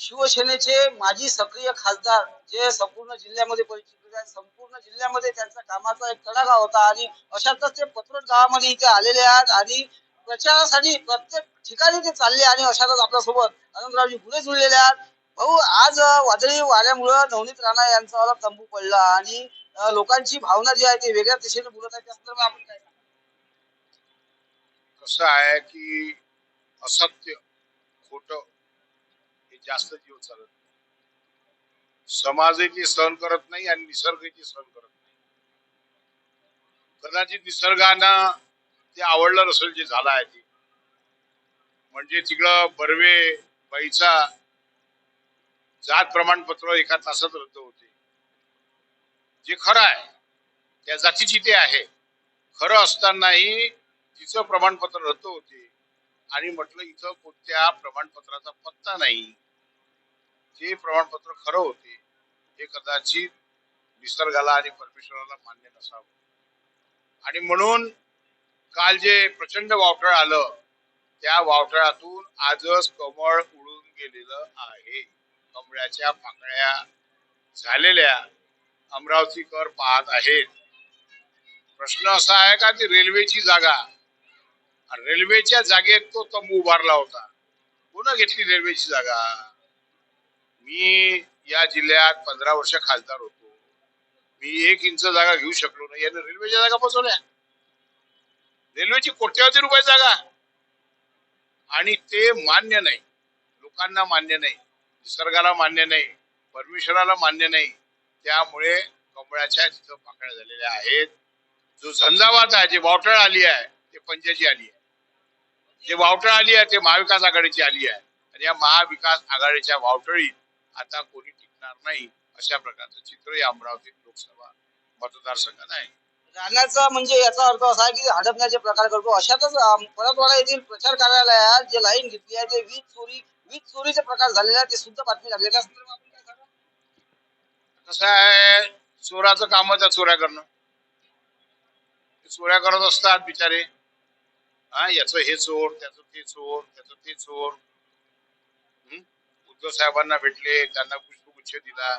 शिवसेनेचे माजी सक्रिय खासदार जे संपूर्ण जिल्ह्यामध्ये परिचित आहेत संपूर्ण जिल्ह्यामध्ये त्यांचा कामाचा एक तडाखा होता आणि अशातच ते पत्रट गावामध्ये इथे आलेले आहेत आणि प्रचारासाठी प्रत्येक ठिकाणी ते चालले आणि अशातच आपल्यासोबत आनंदरावजी पुढे जुळलेले आहेत. भाऊ आज वादळी वाऱ्यामुळं नवनीत राणा यांचा तंबू पडला आणि लोकांची भावना जी आहे ती वेगळ्या दिशेने बोलत आहे. त्या संदर्भात आपण काय कसं आहे की असत्य खोट जास्त जीव चालत समाजाची सहन करत नाही आणि निसर्गाची सहन करत नाही. कदाचित निसर्गानं ते आवडलं नसेल जे झालं आहे ते. म्हणजे तिकडं बर्वे बाईचा जात प्रमाणपत्र एका तासात रद्द होते. जे खरं आहे त्या जातीची ते आहे. खरं असतानाही तिचं प्रमाणपत्र रद्द होते. आणि म्हटलं इथं कोणत्या प्रमाणपत्राचा पत्ता नाही. ते प्रमाणपत्र खरं होते हे कदाचित निसर्गाला आणि परमेश्वराला मान्य नसावं. आणि म्हणून काल जे प्रचंड वावटळ आलं त्या वावटळातून आजच कमळ उडून गेलेलं आहे. कमळाच्या पाकळ्या झालेल्या अमरावतीकर पाहत आहेत. प्रश्न असा आहे का ती रेल्वेची जागा? रेल्वेच्या जागेत तो तंबू उभारला होता. पुन्हा घेतली रेल्वेची जागा? मी या जिल्ह्यात पंधरा वर्ष खासदार होतो. मी एक इंच जागा घेऊ शकलो नाही. याने रेल्वेच्या जागा बसवल्या रेल्वेची कोट्यावधी रुपये जागा. आणि ते मान्य नाही. लोकांना मान्य नाही. निसर्गाला मान्य नाही. परमेश्वराला मान्य नाही. त्यामुळे कमळाच्या तिथं पाकळ्या झालेल्या आहेत. जो झंझावात आहे जे वावटळ आली आहे ते पंजाची आली आहे. जे वावटळ आली आहे ते महाविकास आघाडीची आली आहे. आणि या महाविकास आघाडीच्या वावटळीत आता कोणी टिकणार नाही अशा प्रकारचं चित्र या अमरावती लोकसभा मतदारसंघात आहे राहण्याचा म्हणजे याचा अर्थ असा आहे की हडपण्याचे प्रकार करतो अशातच परतवाडा येथील प्रचार कार्यालयात जे लाईन घेतली आहे ते वीज चोरी वीज चोरीचे प्रकार झालेले ते सुद्धा बातमी लागली त्या संदर्भात आपण काय सांगाल? कसं आहे चोराचं कामच आहे चोऱ्या करणं ते चोऱ्या करत असतात बिचारे हा याचं हे चोर त्याचं ते चोर त्याचं ते चोर? उद्धव साहेबांना भेटले त्यांना पुष्पगुच्छ दिला.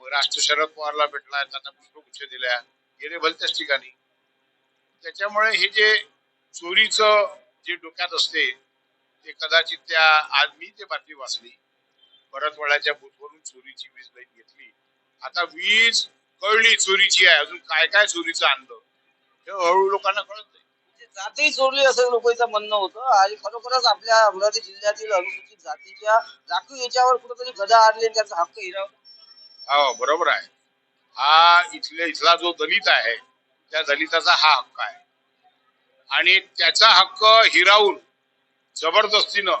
राष्ट्र शरद पवारला भेटला त्यांना पुष्पगुच्छ दिल्या. गेले भलत्याच ठिकाणी. त्याच्यामुळे हे जे चोरीचं जे डोक्यात असते ते कदाचित त्या आज मी ते बातमी वाचली. परतवाड्याच्या बुथवरून चोरीची वीज लाईन घेतली. आता वीज कळली चोरीची आहे. अजून काय काय चोरीचं आणलं? हे हळूहळू लोकांना कळत जाती जातही चोरली असं लोकांचं म्हणणं होतं. आणि खरोखरच आपल्या अमरावती जिल्ह्यातील अनुसूचित जातीच्या राखीव याच्यावर कुठेतरी गदा आणली आणि त्यांचा हक्क हिरावला हो बरोबर आहे. हा इथले इथला जो दलित आहे त्या दलिताचा हा हक्क आहे. आणि त्याचा हक्क हिरावून जबरदस्तीनं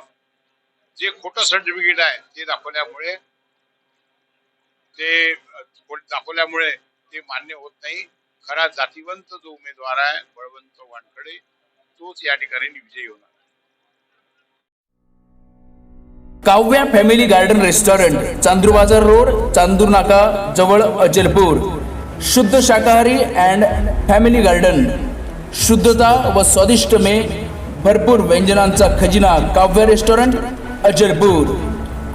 जे खोटं सर्टिफिकेट आहे ते दाखवल्यामुळे ते दाखवल्यामुळे ते मान्य होत नाही. खरा जातीवंत जो उमेदवार आहे बळवंत वानखडे तोच या ठिकाणी विजयी होणार. Kavya family garden restaurant Chandur Bazar road Chandur नाका जवळ अचलपूर शुद्ध शाकाहारी अँड फॅमिली गार्डन. शुद्धता व स्वादिष्ट मे भरपूर व्यंजनांचा खजिना काव्य रेस्टॉरंट अचलपूर